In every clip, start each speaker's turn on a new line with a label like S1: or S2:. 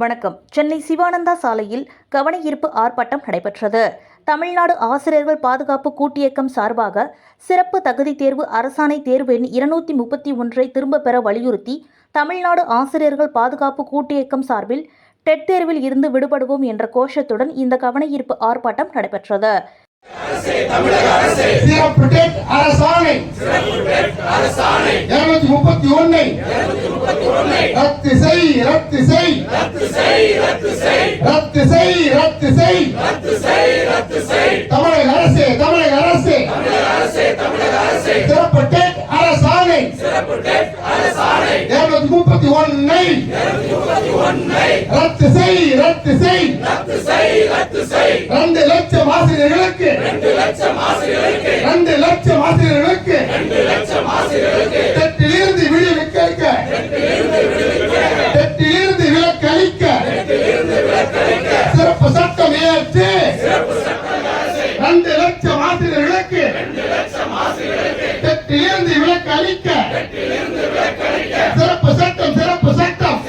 S1: வணக்கம். சென்னை சிவானந்தா சாலையில் கவனயீர்ப்பு ஆர்ப்பாட்டம் நடைபெற்றது. தமிழ்நாடு ஆசிரியர்கள் பாதுகாப்பு கூட்டியக்கம் சார்பாக சிறப்பு தகுதி தேர்வு அரசாணை தேர்வு எண் இருநூத்தி முப்பத்தி ஒன்றை திரும்பப் பெற வலியுறுத்தி தமிழ்நாடு ஆசிரியர்கள் பாதுகாப்பு கூட்டியக்கம் சார்பில் டெட் தேர்வில் இருந்து விடுபடுவோம் என்ற கோஷத்துடன் இந்த கவனயீர்ப்பு ஆர்ப்பாட்டம் நடைபெற்றது.
S2: சிறப்பு டெட் அரசாணை. இருநூத்தி முப்பத்தி ஒன்னை ரத்து செய் ரத்து செய். ரத்து செய் ரத்து செய். தமிழக அரசு தமிழக அரசு. சிறப்பு இருநூத்தி முப்பத்தி ஒன்னை ரத்து செய் ரத்து செய் ரெண்டு லட்சம் ஆசிரியர்களுக்கு. ரெண்டு லட்சம் ஆசிரியர்களுக்கு. தெட்டிலிருந்து விடுவிக்க சிறப்பு சட்டம் சிறப்பு சட்டம்.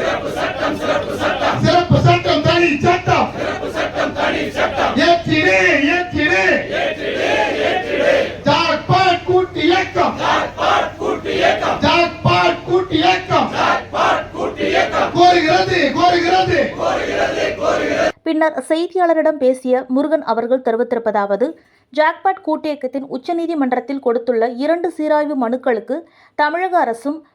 S2: சிறப்பு சட்டம் தனி சட்டம். ஏற்றிடு ஏற்றிடு. ஜாக்பாட் கூட்டு இயக்கம். ஜாக்பாட் கூட்டு இயக்கம். கோருகிறது கோருகிறது.
S1: பின்னர் செய்தியாளரிடம் பேசிய முருகன் அவர்கள் தெரிவித்திருப்பதாவது ஜாக்பாட் கூட்டியக்கத்தின் உச்சநீதிமன்றத்தில் கொடுத்துள்ள இரண்டு சீராய்வு மனுக்களுக்கு தமிழக அரசும்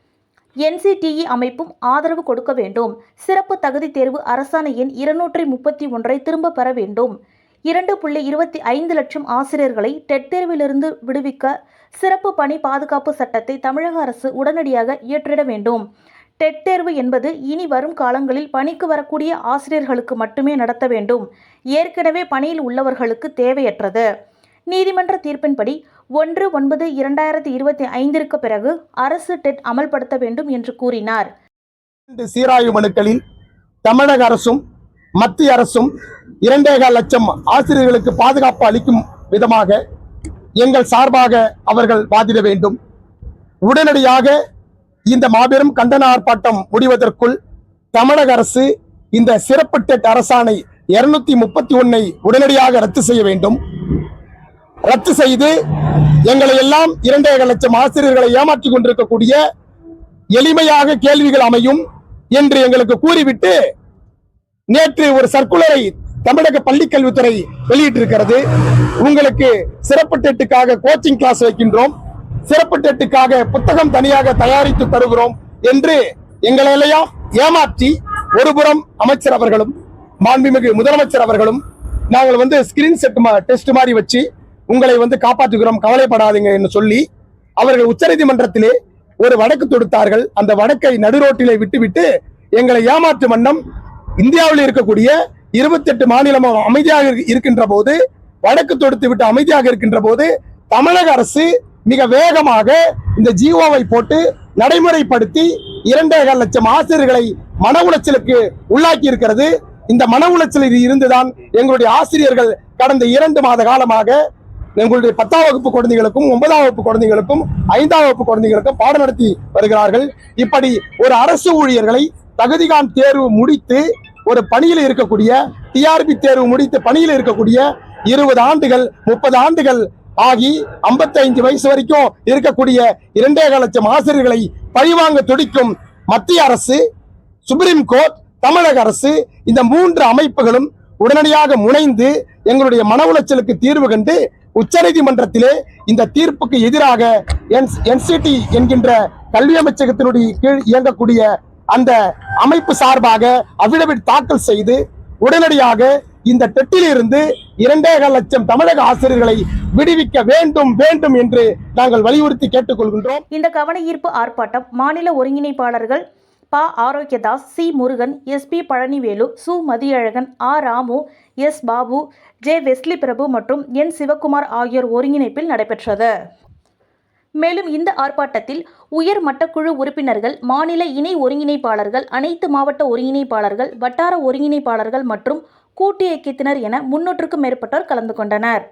S1: என்சிடிஇ அமைப்பும் ஆதரவு கொடுக்க வேண்டும். சிறப்பு தகுதி தேர்வு அரசாணை எண் இருநூற்றி முப்பத்தி ஒன்றை திரும்பப் பெற வேண்டும். இரண்டு புள்ளி இருபத்தி ஐந்து லட்சம் ஆசிரியர்களை டெட் தேர்விலிருந்து விடுவிக்க சிறப்பு பணி பாதுகாப்பு சட்டத்தை தமிழக அரசு உடனடியாக இயற்றிட வேண்டும். டெட் தேர்வு என்பது இனி வரும் காலங்களில் பணிக்கு வரக்கூடிய ஆசிரியர்களுக்கு மட்டுமே நடத்த வேண்டும். ஏற்கனவே பணியில் உள்ளவர்களுக்கு தேவையற்றது. நீதிமன்ற தீர்ப்பின்படி ஒன்று ஒன்பது இரண்டாயிரத்தி இருபத்தி ஐந்திற்கு பிறகு அரசு டெட் அமல்படுத்த வேண்டும் என்று கூறினார்.
S2: சீராய்வு மனுக்களில் தமிழக அரசும் மத்திய அரசும் இரண்டேகால் லட்சம் ஆசிரியர்களுக்கு பாதுகாப்பு அளிக்கும் விதமாக எங்கள் சார்பாக அவர்கள் வாதிட வேண்டும். உடனடியாக இந்த மாபெரும் கண்டன ஆர்ப்பாட்டம் முடிவதற்குள் தமிழக அரசு இந்த சிறப்பு டெட் அரசாணை இருநூத்தி முப்பத்தி ஒன்னை உடனடியாக ரத்து செய்ய வேண்டும். ரத்து செய்து எங்களை எல்லாம் இரண்டேகால் லட்சம் ஆசிரியர்களை ஏமாற்றிக் கொண்டிருக்கக்கூடிய எளிமையாக கேள்விகள் அமையும் என்று எங்களுக்கு கூறிவிட்டு நேற்று ஒரு சர்க்குலரை தமிழக பள்ளிக்கல்வித்துறை வெளியிட்டிருக்கிறது. உங்களுக்கு சிறப்பு டெட்டுக்காக கோச்சிங் கிளாஸ் வைக்கின்றோம். சிறப்பு டெட்டுக்காக புத்தகம் தனியாக தயாரித்து தருகிறோம் என்று எங்களையெல்லாம் ஏமாற்றி ஒருபுறம் அமைச்சர் அவர்களும் மாண்புமிகு முதலமைச்சர் அவர்களும் நாங்கள் வந்து ஸ்கிரீன் செட் டெஸ்ட் மாதிரி வச்சு உங்களை வந்து காப்பாற்றுகிறோம் கவலைப்படாதீங்க என்று சொல்லி அவர்கள் உச்சநீதிமன்றத்திலே ஒரு வழக்கு தொடுத்தார்கள். அந்த வழக்கை நடுரோட்டிலே விட்டுவிட்டு எங்களை ஏமாற்றும் வண்ணம் இந்தியாவில் இருக்கக்கூடிய இருபத்தி எட்டு மாநிலம் அமைதியாக இருக்கின்ற போது வழக்கு தொடுத்து விட்டு அமைதியாக இருக்கின்ற போது தமிழக அரசு மிக வேகமாக இந்த ஜிஓவை போட்டு நடைமுறைப்படுத்தி இரண்டேகால் லட்சம் ஆசிரியர்களை மன உளைச்சலுக்கு உள்ளாக்கி இருக்கிறது. இந்த மன உளைச்சலில் இருந்துதான் எங்களுடைய ஆசிரியர்கள் கடந்த இரண்டு மாத காலமாக எங்களுடைய பத்தாம் வகுப்பு குழந்தைகளுக்கும் ஒன்பதாம் வகுப்பு குழந்தைகளுக்கும் ஐந்தாம் வகுப்பு குழந்தைகளுக்கும் பாடம் நடத்தி வருகிறார்கள். இப்படி ஒரு அரசு ஊழியர்களை தகுதிகான் தேர்வு முடித்து ஒரு பணியில் இருக்கக்கூடிய டிஆர்பி தேர்வு முடித்து பணியில் இருக்கக்கூடிய இருபது ஆண்டுகள் முப்பது ஆண்டுகள் ஆகி 55 வயசு வரைக்கும் இருக்கக்கூடிய இரண்டே லட்சம் ஆசிரியர்களை பழிவாங்க துடிக்கும் மத்திய அரசு சுப்ரீம் கோர்ட் தமிழக அரசு இந்த மூன்று அமைப்புகளும் உடனடியாக முனைந்து எங்களுடைய மன உளைச்சலுக்கு தீர்வு கண்டு உச்சநீதிமன்றத்திலே இந்த தீர்ப்புக்கு எதிராக என்சிடி என்கின்ற கல்வி அமைச்சகத்தினுடைய கீழ் இயங்கக்கூடிய அந்த அமைப்பு சார்பாக அபிடவிட் தாக்கல் செய்து உடனடியாக இந்த டெட்டிலிருந்து இரண்டே லட்சம் தமிழக ஆசிரியர்களை விடுவிக்க வேண்டும் வேண்டும் என்று நாங்கள் வலியுறுத்தி கேட்டுக்கொள்கின்றோம்.
S1: இந்த கவன ஈர்ப்பு ஆர்ப்பாட்டம் மாநில ஒருங்கிணைப்பாளர்கள் ப Arokiyadas C Murugan S P Palanivelu சு மதியழகன் ஆ Ramu S Babu J Wesley Prabhu மற்றும் என் சிவகுமார் ஆகியோர் ஒருங்கிணைப்பில் நடைபெற்றது. மேலும் இந்த ஆர்ப்பாட்டத்தில் உயர் மட்டக்குழு உறுப்பினர்கள் மாநில இணை ஒருங்கிணைப்பாளர்கள் அனைத்து மாவட்ட ஒருங்கிணைப்பாளர்கள் வட்டார ஒருங்கிணைப்பாளர்கள் மற்றும் கூட்டு இயக்கத்தினர் என முன்னூற்றுக்கும் மேற்பட்டோர் கலந்து கொண்டனர்.